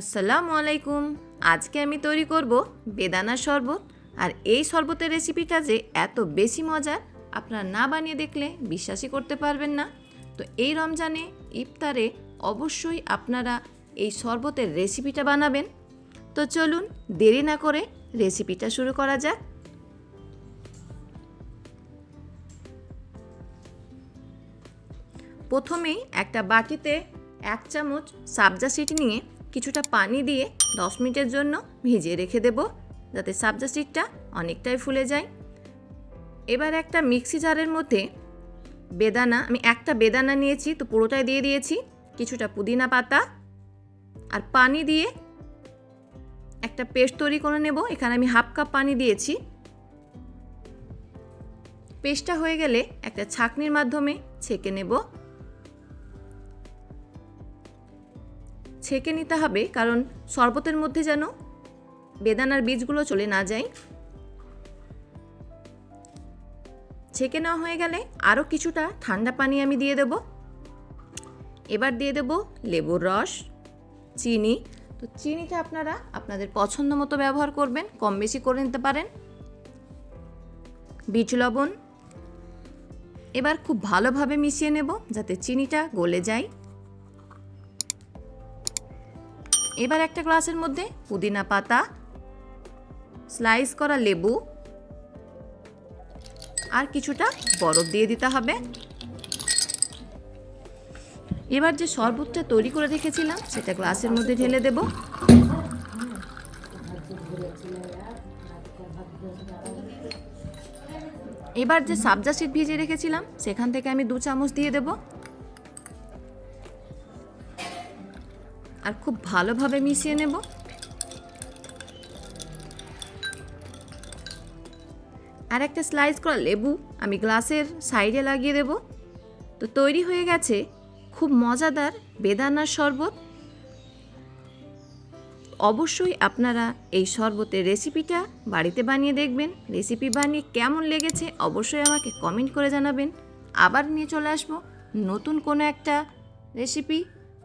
আসসালামু আলাইকুম। আজকে আমি তৈরি করব বেদানা শরবত। আর এই শরবতের রেসিপিটা যে এত বেশি মজার, আপনারা না বানিয়ে দেখলে বিশ্বাসই করতে পারবেন না। তো এই রমজানে ইফতারে অবশ্যই আপনারা এই শরবতের রেসিপিটা বানাবেন। তো চলুন দেরি না করে রেসিপিটা শুরু করা যাক। প্রথমেই একটা বাটিতে এক চামচ সাবজা সিড নিয়ে কিছুটা পানি দিয়ে দশ মিনিটের জন্য ভিজিয়ে রেখে দেব, যাতে সাবজা সিডটা অনেকটাই ফুলে যায়। এবার একটা মিক্সি জারের মধ্যে বেদানা, আমি একটা বেদানা নিয়েছি, তো পুরোটাই দিয়ে দিয়েছি, কিছুটা পুদিনা পাতা আর পানি দিয়ে একটা পেস্ট তৈরি করে নেব। এখানে আমি হাফ কাপ পানি দিয়েছি। পেস্টটা হয়ে গেলে একটা ছাকনির মাধ্যমে ছেঁকে নেব। ছেঁকে নিতে হবে, কারণ শরবতের মধ্যে যেন বেদানার বীজগুলো চলে না যায়। ছেঁকে নেওয়া হয়ে গেলে আরও কিছুটা ঠান্ডা পানি আমি দিয়ে দেব। এবার দিয়ে দেব লেবুর রস, চিনি। তো চিনিটা আপনারা আপনাদের পছন্দ মতো ব্যবহার করবেন, কম বেশি করে নিতে পারেন। বীজ লবণ। এবার খুব ভালোভাবে মিশিয়ে নেব, যাতে চিনিটা গলে যায়। এবার একটা গ্লাসের মধ্যে পুদিনা পাতা, স্লাইস করা লেবু আর কিছুটা বরফ দিয়ে দিতে হবে। এবার যে শরবতটা তৈরি করে রেখেছিলাম, সেটা গ্লাসের মধ্যে ঢেলে দেব। এবার যে সাবজা সিড ভিজিয়ে রেখেছিলাম, সেখান থেকে আমি দু চামচ দিয়ে দেব। আর খুব ভালোভাবে মিশিয়ে নেব। আর একটা স্লাইস করা লেবু আমি গ্লাসের সাইডে লাগিয়ে দেব। তো তৈরি হয়ে গেছে খুব মজাদার বেদানার শরবত। অবশ্যই আপনারা এই শরবতের রেসিপিটা বাড়িতে বানিয়ে দেখবেন। রেসিপি বানিয়ে কেমন লেগেছে অবশ্যই আমাকে কমেন্ট করে জানাবেন। আবার নিয়ে চলে আসব নতুন কোনো একটা রেসিপি